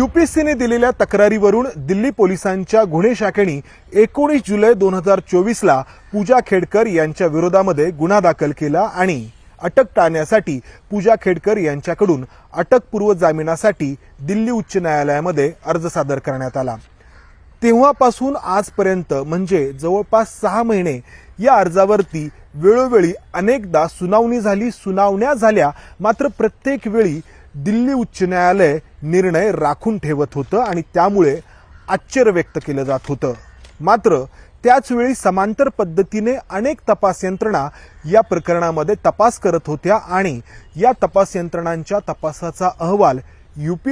युपीएससीने दिलेल्या तक्रारीवरून दिल्ली पोलिसांच्या गुन्हे शाखेने एकोणीस जुलै दोन हजार चोवीसला पूजा खेडकर यांच्या विरोधामध्ये गुन्हा दाखल केला आणि अटक टाळण्यासाठी पूजा खेडकर यांच्याकडून अटकपूर्व जामिनासाठी दिल्ली उच्च न्यायालयामध्ये अर्ज सादर करण्यात आला. तेव्हापासून आजपर्यंत म्हणजे जवळपास सहा महिने या अर्जावरती वेळोवेळी अनेकदा सुनावणी झाली सुनावण्या झाल्या मात्र प्रत्येक वेळी दिल्ली उच्च न्यायालय निर्णय राखून ठेवत होतं आणि त्यामुळे आश्चर्य व्यक्त केलं जात होतं. मात्र त्याचवेळी समांतर पद्धतीने अनेक तपास यंत्रणा या प्रकरणामध्ये तपास करत होत्या आणि या तपास यंत्रणांच्या तपासाचा अहवाल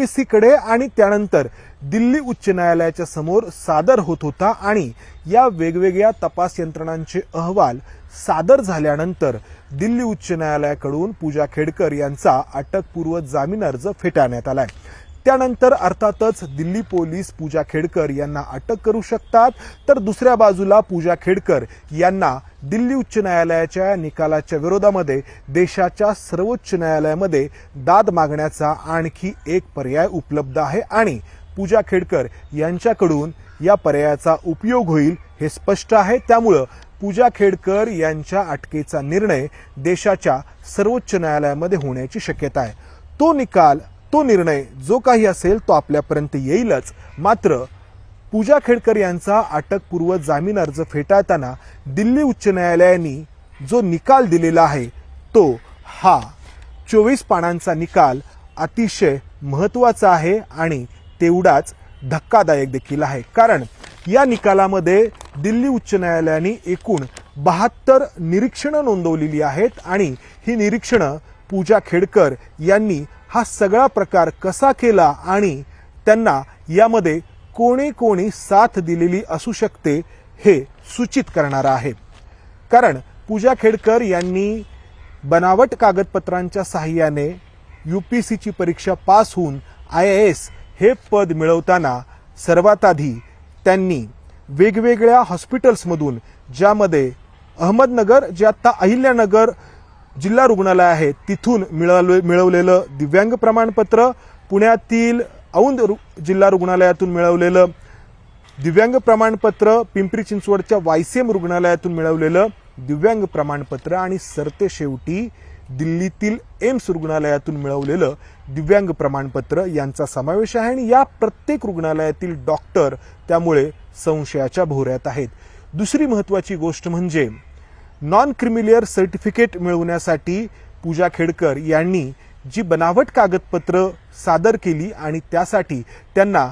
सीकडे आणि त्यानंतर दिल्ली उच्च न्यायालयाच्या समोर सादर होत होता आणि या वेगवेगळ्या तपास यंत्रणांचे अहवाल सादर झाल्यानंतर दिल्ली उच्च न्यायालयाकडून पूजा खेडकर यांचा अटकपूर्व जामीन अर्ज फेटाळण्यात आलाय. त्यानंतर अर्थातच दिल्ली पोलीस पूजा खेडकर यांना अटक करू शकतात. तर दुसऱ्या बाजूला पूजा खेडकर यांना दिल्ली उच्च न्यायालयाच्या निकालाच्या विरोधामध्ये देशाच्या सर्वोच्च न्यायालयामध्ये दाद मागण्याचा आणखी एक पर्याय उपलब्ध आहे आणि पूजा खेडकर यांच्याकडून या पर्यायाचा उपयोग होईल हे स्पष्ट आहे. त्यामुळं पूजा खेडकर यांच्या अटकेचा निर्णय देशाच्या सर्वोच्च न्यायालयामध्ये होण्याची शक्यता आहे. तो निकाल तो निर्णय जो काही असेल तो आपल्यापर्यंत येईलच. मात्र पूजा खेडकर यांचा अटकपूर्व जामीन अर्ज फेटाळताना दिल्ली उच्च न्यायालयाने जो निकाल दिलेला आहे तो हा. चोवीस पानांचा निकाल अतिशय महत्त्वाचा आहे आणि तेवढाच धक्कादायक देखील आहे. कारण या निकालामध्ये दिल्ली उच्च न्यायालयाने एकूण बहात्तर निरीक्षणं नोंदवलेली आहेत आणि ही निरीक्षणं पूजा खेडकर यांनी हा सगळा प्रकार कसा केला आणि त्यांना यामध्ये कोणी कोणी साथ दिलेली असू शकते हे सूचित करणारं आहे. कारण पूजा खेडकर यांनी बनावट कागदपत्रांच्या सहाय्याने यू पी सीची परीक्षा पास होऊन आय एस हे पद मिळवताना सर्वात आधी त्यांनी वेगवेगळ्या हॉस्पिटल्समधून ज्यामध्ये अहमदनगर जे आता अहिल्यानगर जिल्हा रुग्णालय आहे. तिथून मिळाले मिळवलेलं दिव्यांग प्रमाणपत्र पुण्यातील औंध रु जिल्हा रुग्णालयातून मिळवलेलं दिव्यांग प्रमाणपत्र पिंपरी चिंचवडच्या वायसीएम रुग्णालयातून मिळवलेलं दिव्यांग प्रमाणपत्र आणि सरते शेवटी दिल्लीतील एम्स रुग्णालयातून मिळवलेलं दिव्यांग प्रमाणपत्र यांचा समावेश आहे आणि या प्रत्येक रुग्णालयातील डॉक्टर त्यामुळे संशयाच्या भोवऱ्यात आहेत. दुसरी महत्वाची गोष्ट म्हणजे नॉन क्रिमिलियर सर्टिफिकेट मिळवण्यासाठी पूजा खेडकर यांनी जी बनावट कागदपत्र सादर केली आणि त्यासाठी त्यांना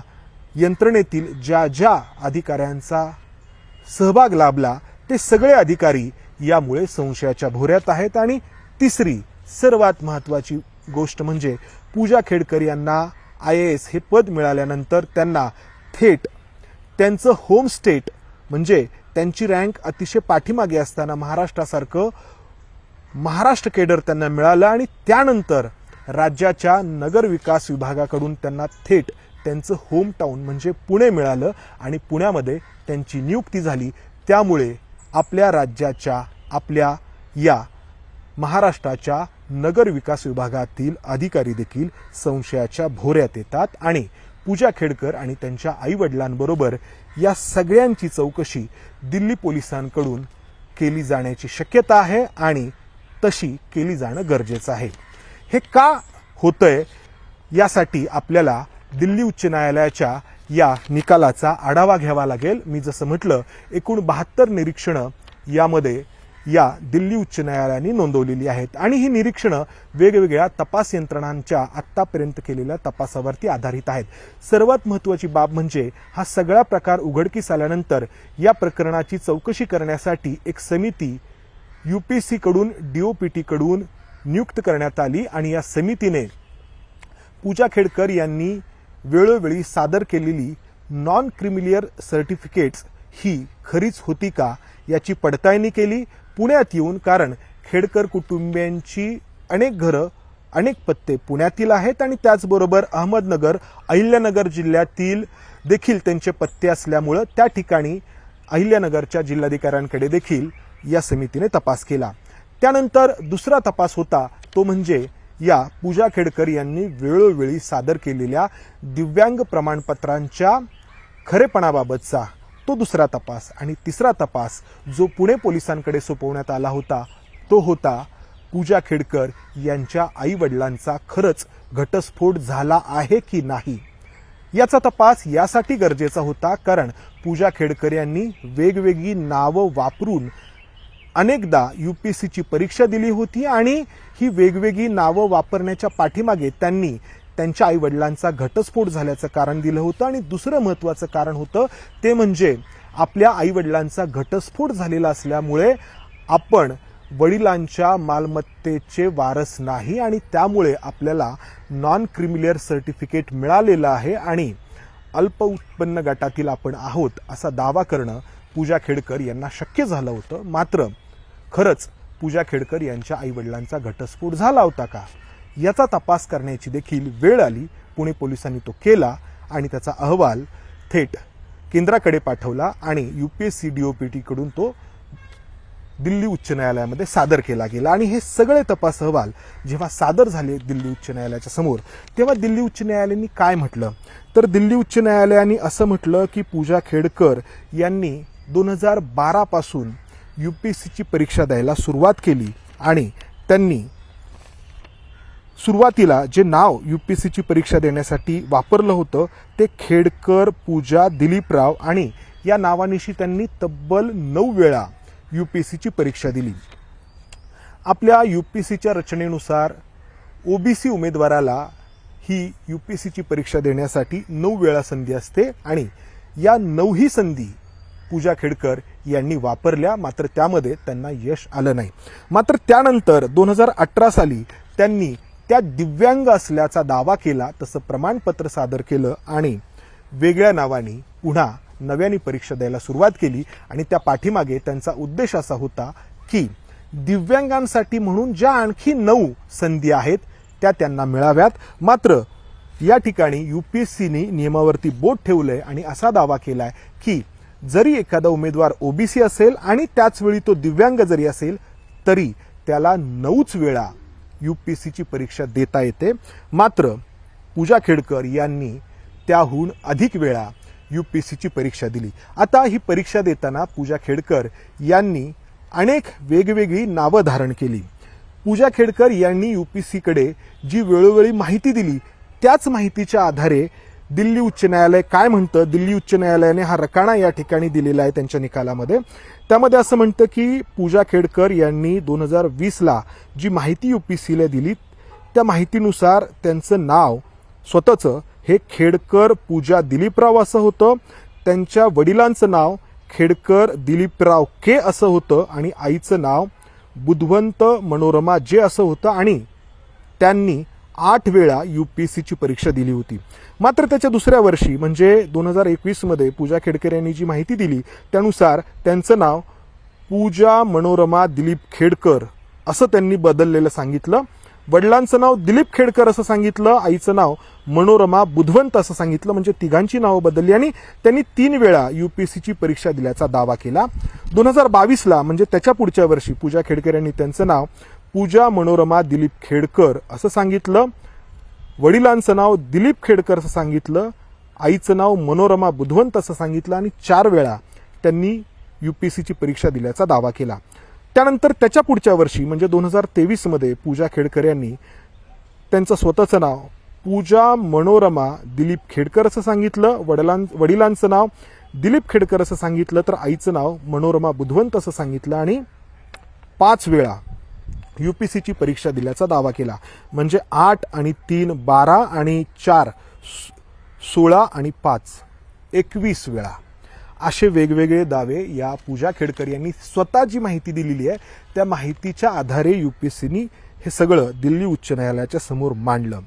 यंत्रणेतील ज्या ज्या अधिकाऱ्यांचा सहभाग लाभला ते सगळे अधिकारी यामुळे संशयाच्या भोऱ्यात आहेत. आणि तिसरी सर्वात महत्वाची गोष्ट म्हणजे पूजा खेडकर यांना आय एस हे पद मिळाल्यानंतर त्यांना थेट त्यांचं होम स्टेट म्हणजे त्यांची रँक अतिशय पाठीमागे असताना महाराष्ट्रासारखं महाराष्ट्र केडर त्यांना मिळालं आणि त्यानंतर राज्याच्या नगर विकास विभागाकडून त्यांना थेट त्यांचं होम टाऊन म्हणजे पुणे मिळालं आणि पुण्यामध्ये त्यांची नियुक्ती झाली. त्यामुळे आपल्या राज्याच्या आपल्या या महाराष्ट्राच्या नगर विकास विभागातील अधिकारी देखील संशयाच्या भोऱ्यात येतात आणि पूजा खेडकर आणि त्यांच्या आई वडिलांबरोबर या सगळ्यांची चौकशी दिल्ली पोलिसांकडून केली जाण्याची शक्यता आहे आणि तशी केली जाणं गरजेचं आहे. हे का होतंय यासाठी आपल्याला दिल्ली उच्च न्यायालयाच्या या निकालाचा आढावा घ्यावा लागेल. मी जसं म्हटलं एकूण बहात्तर निरीक्षणं यामध्ये या दिल्ली उच्च न्यायालयाने नोंदवलेली आहेत. आणि ही निरीक्षणं वेगवेगळ्या तपास यंत्रणांच्या आत्तापर्यंत केलेल्या तपासावरती आधारित आहेत. सर्वात महत्त्वाची बाब म्हणजे हा सगळा प्रकार उघडकीस आल्यानंतर या प्रकरणाची चौकशी करण्यासाठी एक समिती युपीसी कडून डीओपीटी कडून नियुक्त करण्यात आली आणि या समितीने पूजा खेडकर यांनी वेळोवेळी सादर केलेली नॉन क्रिमिलियर सर्टिफिकेट्स ही खरीच होती का याची पडताळणी केली. पुण्यात येऊन कारण खेडकर कुटुंबियांची अनेक घरं अनेक पत्ते पुण्यातील आहेत आणि त्याचबरोबर अहमदनगर अहिल्यानगर जिल्ह्यातील देखील त्यांचे पत्ते असल्यामुळं त्या ठिकाणी अहिल्यानगरच्या जिल्हाधिकाऱ्यांकडे देखील या समितीने तपास केला. त्यानंतर दुसरा तपास होता तो म्हणजे या पूजा खेडकर यांनी वेळोवेळी सादर केलेल्या दिव्यांग प्रमाणपत्रांच्या खरेपणाबाबतचा. तो दुसरा तपास आणि तिसरा तपास जो पुणे पोलिसांकडे सोपवण्यात आला होता तो होता पूजा खेडकर यांच्या आई वडिलांचा खरंच घटस्फोट झाला आहे की नाही? याचा तपास यासाठी गरजेचा होता कारण पूजा खेडकर यांनी वेगवेगळी नावं वापरून अनेकदा यूपीएससीची परीक्षा दिली होती आणि ही वेगवेगळी नावं वापरण्याच्या पाठीमागे त्यांनी त्यांच्या आई वडिलांचा घटस्फोट झाल्याचं कारण दिलं होतं आणि दुसरं महत्त्वाचं कारण होतं ते म्हणजे आपल्या आई वडिलांचा घटस्फोट झालेला असल्यामुळे आपण वडिलांच्या मालमत्तेचे वारस नाही आणि त्यामुळे आपल्याला नॉन क्रिमिलियर सर्टिफिकेट मिळालेलं आहे आणि अल्प उत्पन्न गटातील आपण आहोत असा दावा करणं पूजा खेडकर यांना शक्य झालं होतं. मात्र खरंच पूजा खेडकर यांच्या आईवडिलांचा घटस्फोट झाला होता का? याचा तपास करण्याची देखील वेळ आली. पुणे पोलिसांनी तो केला आणि त्याचा अहवाल थेट केंद्राकडे पाठवला आणि U P S C D O P टीकडून तो दिल्ली उच्च न्यायालयामध्ये सादर केला गेला. आणि हे सगळे तपास अहवाल जेव्हा सादर झाले दिल्ली उच्च न्यायालयाच्या समोर तेव्हा दिल्ली उच्च न्यायालयाने काय म्हटलं? तर दिल्ली उच्च न्यायालयाने असं म्हटलं की पूजा खेडकर यांनी दोन हजार बारापासून यू पी एस सीची परीक्षा द्यायला सुरुवात केली आणि त्यांनी सुरुवातीला जे नाव यू पी सीची परीक्षा देण्यासाठी वापरलं होतं ते खेडकर पूजा दिलीपराव आणि या नावानिशी त्यांनी तब्बल नऊ वेळा यू पी सीची परीक्षा दिली. आपल्या यू पी सीच्या रचनेनुसार ओबीसी उमेदवाराला ही यू पी सीची परीक्षा देण्यासाठी नऊ वेळा संधी असते आणि या नऊही संधी पूजा खेडकर यांनी वापरल्या मात्र त्यामध्ये त्यांना यश आलं नाही. मात्र त्यानंतर दोन हजार अठरा साली त्यांनी त्या दिव्यांग असल्याचा दावा केला तसं प्रमाणपत्र सादर केलं आणि वेगळ्या नावाने पुन्हा नव्याने परीक्षा द्यायला सुरुवात केली आणि त्या पाठीमागे त्यांचा उद्देश असा होता की दिव्यांगांसाठी म्हणून ज्या आणखी नऊ संधी आहेत त्या त्यांना मिळाव्यात. मात्र या ठिकाणी युपीएससीने नियमावरती बोट ठेवलंय आणि असा दावा केलाय की जरी एखादा उमेदवार ओबीसी असेल आणि त्याचवेळी तो दिव्यांग जरी असेल तरी त्याला नऊच वेळा यू पी सीची परीक्षा देता येते. मात्र पूजा खेडकर यांनी त्याहून अधिक वेळा यू पी सीची परीक्षा दिली. आता ही परीक्षा देताना पूजा खेडकर यांनी अनेक वेगवेगळी नावं धारण केली. पूजा खेडकर यांनी यू पी सीकडे जी वेळोवेळी माहिती दिली त्याच माहितीच्या आधारे दिल्ली उच्च न्यायालय काय म्हणतं? दिल्ली उच्च न्यायालयाने हा रकाणा या ठिकाणी दिलेला आहे त्यांच्या निकालामध्ये. त्यामध्ये असं म्हणतं की पूजा खेडकर यांनी दोन हजार वीसला जी माहिती युपीसीला दिली त्या माहितीनुसार त्यांचं नाव स्वतःचं हे खेडकर पूजा दिलीपराव असं होतं. त्यांच्या वडिलांचं नाव खेडकर दिलीपराव के असं होतं आणि आईचं नाव बुधवंत मनोरमा जे असं होतं. आणि त्यांनी आठ वेळा यूपीएससीची परीक्षा दिली होती. मात्र त्याच्या दुसऱ्या वर्षी म्हणजे दोन हजार एकवीसमध्ये पूजा खेडकर यांनी जी माहिती दिली त्यानुसार त्यांचं नाव पूजा मनोरमा दिलीप खेडकर असं त्यांनी बदललेलं सांगितलं. वडिलांचं नाव दिलीप खेडकर असं सांगितलं आईचं नाव मनोरमा बुधवंत असं सांगितलं म्हणजे तिघांची नावं बदलली आणि त्यांनी तीन वेळा युपीएससीची परीक्षा दिल्याचा दावा केला. दोन हजार बावीसला म्हणजे त्याच्या पुढच्या वर्षी पूजा खेडकर यांनी त्यांचं नाव पूजा मनोरमा दिलीप खेडकर असं सांगितलं. वडिलांचं नाव दिलीप खेडकर असं सांगितलं आईचं नाव मनोरमा बुधवंत असं सांगितलं आणि चार वेळा त्यांनी यू पी सीची परीक्षा दिल्याचा दावा केला. त्यानंतर त्याच्या पुढच्या वर्षी म्हणजे दोन हजार तेवीसमध्ये पूजा खेडकर यांनी त्यांचं स्वतःचं नाव पूजा मनोरमा दिलीप खेडकर असं सांगितलं वडिलां वडिलांचं नाव दिलीप खेडकर असं सांगितलं तर आईचं नाव मनोरमा बुधवंत असं सांगितलं आणि पाच वेळा यूपीसीची परीक्षा दिल्याचा दावा केला. म्हणजे आठ आणि तीन बारा आणि चार सोळा आणि पाच. एकवीस वेळा. असे वेगवेगळे दावे या पूजा खेडकर यांनी स्वतः जी माहिती दिलेली आहे त्या माहितीच्या आधारे यू पी सीनी हे सगळं दिल्ली उच्च न्यायालयाच्या समोर मांडलं.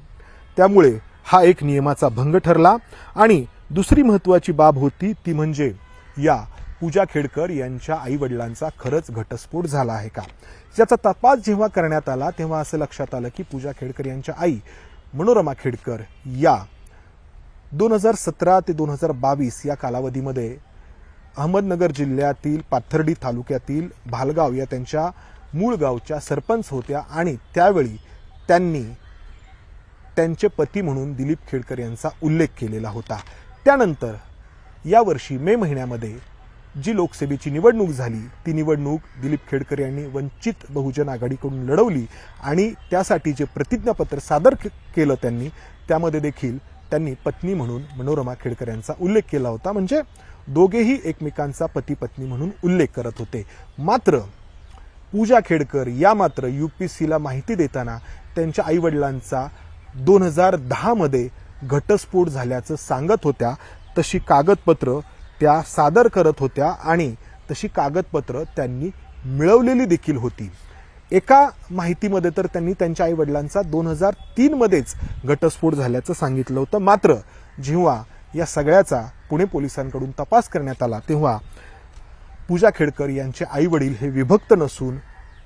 त्यामुळे हा एक नियमाचा भंग ठरला आणि दुसरी महत्वाची बाब होती ती म्हणजे या पूजा खेडकर यांच्या आई वडिलांचा खरंच घटस्फोट झाला आहे का? याचा तपास जेव्हा करण्यात आला तेव्हा असं लक्षात आलं की पूजा खेडकर यांच्या आई मनोरमा खेडकर या दोन हजार सतरा ते दोन हजार बावीस या कालावधीमध्ये अहमदनगर जिल्ह्यातील पाथर्डी तालुक्यातील भालगाव या त्यांच्या मूळ गावच्या सरपंच होत्या आणि त्यावेळी त्यांनी त्यांचे पती म्हणून दिलीप खेडकर यांचा उल्लेख केलेला होता. त्यानंतर यावर्षी मे महिन्यामध्ये जी लोकसभेची निवडणूक झाली ती निवडणूक दिलीप खेडकर यांनी वंचित बहुजन आघाडीकडून लढवली आणि त्यासाठी जे प्रतिज्ञापत्र सादर के- केलं त्यांनी त्यामध्ये देखील त्यांनी पत्नी म्हणून मनोरमा खेडकर यांचा उल्लेख केला होता. म्हणजे दोघेही एकमेकांचा पती पत्नी म्हणून उल्लेख करत होते. मात्र पूजा खेडकर या मात्र यू पी सीला माहिती देताना त्यांच्या आईवडिलांचा दोन हजार दहामध्ये घटस्फोट झाल्याचं सांगत होत्या. तशी कागदपत्र त्या सादर करत होत्या आणि तशी कागदपत्र त्यांनी मिळवलेली देखील होती. एका माहितीमध्ये तर त्यांनी त्यांच्या आईवडिलांचा दोन हजार तीनमध्येच घटस्फोट झाल्याचं सांगितलं होतं. मात्र जेव्हा या सगळ्याचा पुणे पोलिसांकडून तपास करण्यात आला तेव्हा पूजा खेडकर यांचे आई वडील हे विभक्त नसून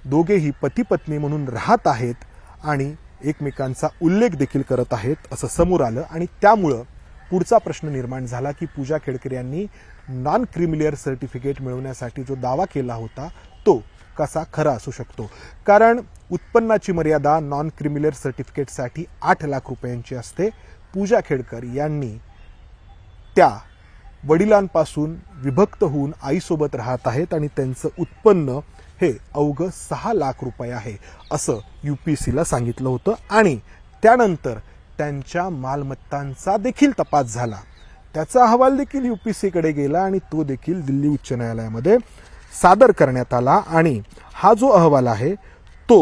दोघेही पती पत्नी म्हणून राहत आहेत आणि एकमेकांचा उल्लेख देखील करत आहेत असं समोर आलं आणि त्यामुळं पुढचा प्रश्न निर्माण झाला की पूजा खेडकर यांनी नॉन क्रिमिलियर सर्टिफिकेट मिळवण्यासाठी जो दावा केला होता तो कसा खरा असू शकतो? कारण उत्पन्नाची मर्यादा नॉन क्रिमिलियर सर्टिफिकेटसाठी आठ लाख रुपयांची असते. पूजा खेडकर यांनी त्या वडिलांपासून विभक्त होऊन आईसोबत राहत आहेत आणि त्यांचं उत्पन्न हे अवघं सहा लाख रुपये आहे असं यू पी सीला सांगितलं होतं. आणि त्यानंतर त्यांच्या मालमत्तांचा देखील तपास झाला. त्याचा अहवाल देखील सीकडे गेला आणि तो देखील दिल्ली उच्च न्यायालयामध्ये सादर करण्यात आला आणि हा जो अहवाल आहे तो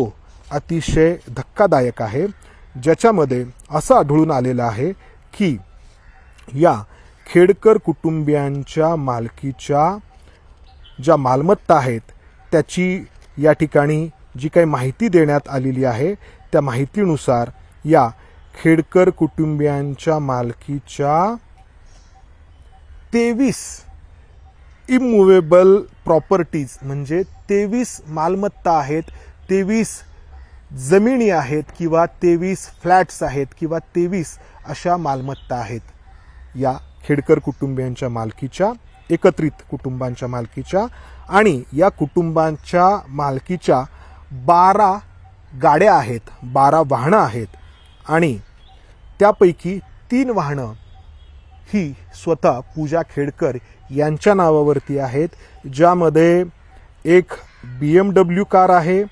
अतिशय धक्कादायक आहे. ज्याच्यामध्ये असं आढळून आलेलं आहे की या खेडकर कुटुंबियांच्या मालकीच्या ज्या मालमत्ता आहेत त्याची या ठिकाणी जी काही माहिती देण्यात आलेली आहे त्या माहितीनुसार या खेडकर कुटुंबियांच्या मालकीच्या तेवीस इमुवेबल प्रॉपर्टीज म्हणजे तेवीस मालमत्ता आहेत तेवीस जमिनी आहेत किंवा तेवीस फ्लॅट्स आहेत किंवा तेवीस अशा मालमत्ता आहेत. या खेडकर कुटुंबियांच्या मालकीच्या एकत्रित कुटुंबांच्या मालकीच्या आणि या कुटुंबांच्या मालकीच्या बारा गाड्या आहेत बारा वाहनं आहेत. आणि त्यापैकी तीन वाहनं ही स्वतः पूजा खेडकर यांच्या नावावरती आहेत ज्यामध्ये एक बी एम डब्ल्यू कार आहे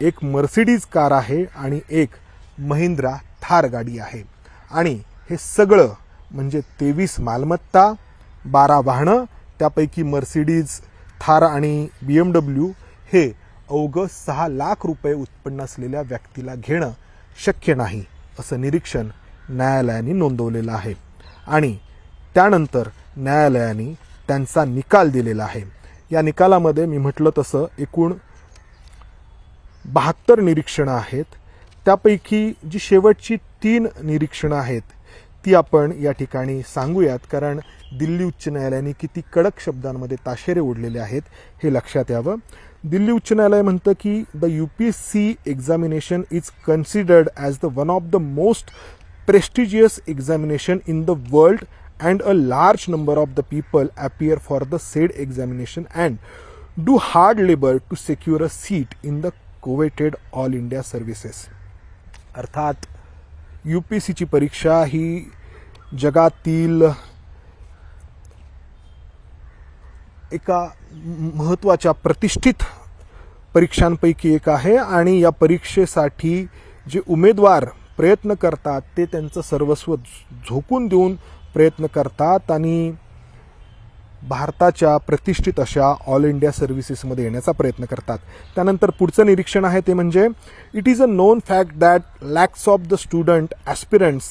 एक मर्सिडीज कार आहे आणि एक महिंद्रा थार गाडी आहे. आणि हे सगळं म्हणजे तेवीस मालमत्ता बारा वाहनं त्यापैकी मर्सिडीज थार आणि बी एम डब्ल्यू हे अवघं सहा लाख रुपये उत्पन्न असलेल्या व्यक्तीला घेणं शक्य नाही. असं निरीक्षण न्यायालयाने नोंदवलेलं आहे. आणि त्यानंतर न्यायालयाने त्यांचा निकाल दिलेला आहे. या निकालामध्ये मी म्हटलं तसं एकूण बहात्तर निरीक्षणं आहेत. त्यापैकी जी शेवटची तीन निरीक्षणं आहेत ती आपण या ठिकाणी सांगूयात. कारण दिल्ली उच्च न्यायालयाने किती कडक शब्दांमध्ये ताशेरे ओढलेले आहेत हे लक्षात यावं. दिल्ली उच्च न्यायालय म्हणतं की the U P C examination is considered as the one of the most prestigious examination in the world and a large number of the people appear for the said examination and do hard labour to secure a seat in the coveted all India services अर्थात U P S सीची परीक्षा ही जगातील एका महत्त्वाच्या प्रतिष्ठित परीक्षांपैकी एक आहे आणि या परीक्षेसाठी जे उमेदवार प्रयत्न करतात ते त्यांचं सर्वस्व झोकून देऊन प्रयत्न करतात आणि भारताच्या प्रतिष्ठित अशा ऑल इंडिया सर्व्हिसेसमध्ये येण्याचा प्रयत्न करतात. त्यानंतर पुढचं निरीक्षण आहे ते म्हणजे it is a known fact that lakhs of the student aspirants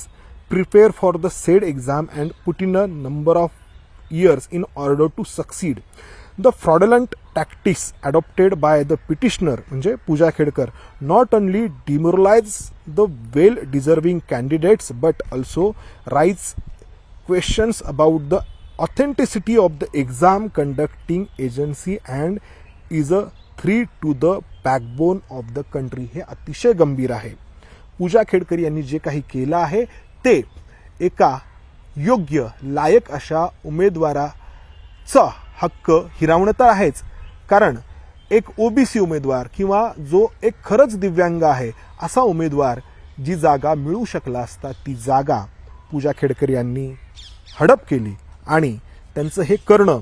prepare for the said exam and put in a number of years in order to succeed. The fraudulent tactics adopted by the petitioner म्हणजे पूजा Khedkar not only demoralize the well deserving candidates but also raise questions about the authenticity of the exam conducting agency and is a threat to the backbone of the country हे अतिशय गंभीर आहे पूजा खेडकर यांनी जे काही केलं आहे ते एका योग्य लायक अशा उमेदवाराचा हक्क हिरावणं तर आहेच. कारण एक ओबीसी उमेदवार किंवा जो एक खरंच दिव्यांग आहे असा उमेदवार जी जागा मिळू शकला असता ती जागा पूजा खेडकर यांनी हडप केली आणि त्यांचं हे करणं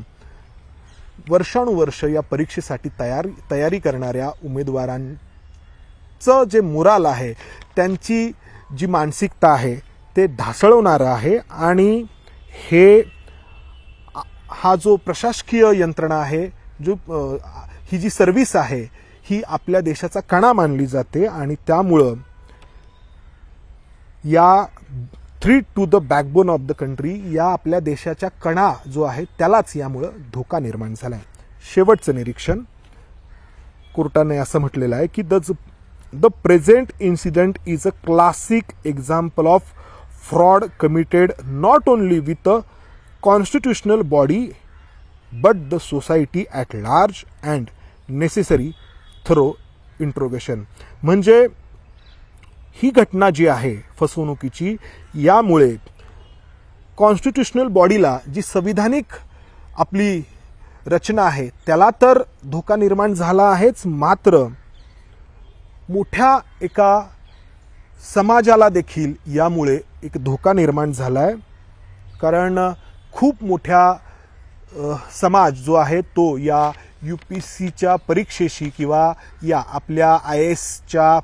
वर्षानुवर्ष या परीक्षेसाठी तयार तयारी करणाऱ्या उमेदवारांचं जे मुराल आहे त्यांची जी मानसिकता आहे ते ढासळवणारं आहे आणि हे हा जो प्रशासकीय यंत्रणा आहे जो ही जी सर्व्हिस आहे ही आपल्या देशाचा कणा मानली जाते आणि त्यामुळं या three to the backbone of the country या आपल्या देशाच्या कणा जो आहे त्यालाच यामुळं धोका निर्माण झाला आहे शेवटचं निरीक्षण. कोर्टाने असं म्हटलेलं आहे की the the present incident is a classic example of fraud committed not only with a constitutional body but the society at large and necessary thorough interrogation म्हणजे ही घटना जी आहे फसवणुकीची यामुळे कॉन्स्टिट्युशनल बॉडीला जी संविधानिक आपली रचना आहे त्याला तर धोका निर्माण झाला आहेच मात्र मोठ्या एका समाजाला देखील यामुळे एक धोका निर्माण झाला आहे कारण खूप मोठ्या समाज जो आहे तो या यू पी सीच्या परीक्षेशी किंवा या आपल्या आय एसच्या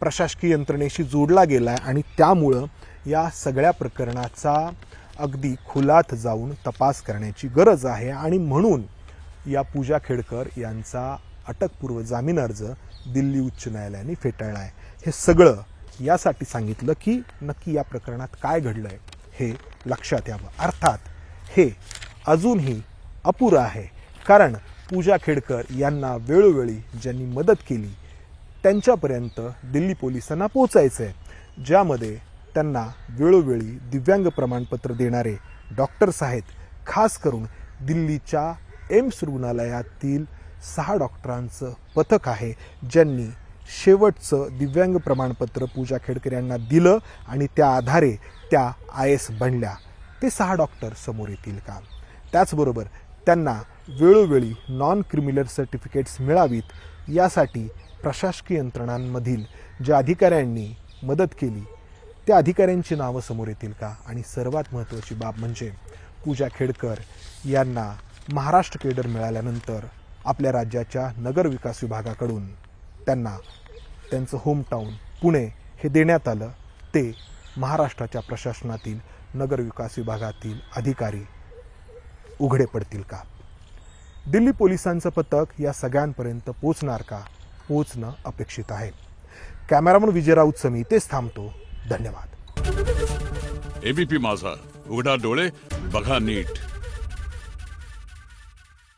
प्रशासकीय यंत्रणेशी जोडला गेला आहे आणि त्यामुळं या सगळ्या प्रकरणाचा अगदी खोलात जाऊन तपास करण्याची गरज आहे. आणि म्हणून या पूजा खेडकर यांचा अटकपूर्व जामीन अर्ज दिल्ली उच्च न्यायालयाने फेटाळला आहे हे सगळं यासाठी सांगितलं की नक्की या प्रकरणात काय घडलंय हे लक्षात यावं. अर्थात हे अजूनही अपुरं आहे. कारण पूजा खेडकर यांना वेळोवेळी ज्यांनी मदत केली त्यांच्यापर्यंत दिल्ली पोलिसांना पोचायचं आहे ज्यामध्ये त्यांना वेळोवेळी दिव्यांग प्रमाणपत्र देणारे डॉक्टर्स आहेत खास करून दिल्लीच्या एम्स रुग्णालयातील सहा डॉक्टरांचं पथक आहे ज्यांनी शेवटचं दिव्यांग प्रमाणपत्र पूजा खेडकर यांना दिलं आणि त्या आधारे त्या आय एस बनल्या. ते सहा डॉक्टर समोर येतील का? त्याचबरोबर त्यांना वेळोवेळी नॉन क्रिमिनल सर्टिफिकेट्स मिळावीत यासाठी प्रशासकीय यंत्रणांमधील ज्या अधिकाऱ्यांनी मदत केली त्या अधिकाऱ्यांची नावं समोर येतील का? आणि सर्वात महत्त्वाची बाब म्हणजे पूजा खेडकर यांना महाराष्ट्र केडर मिळाल्यानंतर आपल्या राज्याच्या नगर विकास विभागाकडून त्यांना त्यांचं होमटाऊन पुणे हे देण्यात आलं. ते महाराष्ट्राच्या प्रशासनातील नगर विकास विभागातील अधिकारी उघडे पडतील का? दिल्ली पोलिसांचं पथक या सगळ्यांपर्यंत पोचणार का? पोचणं अपेक्षित आहे. कॅमेरामन विजय राऊत समी तेच थांबतो. धन्यवाद. एबीपी माझा. उघडा डोळे बघा नीट.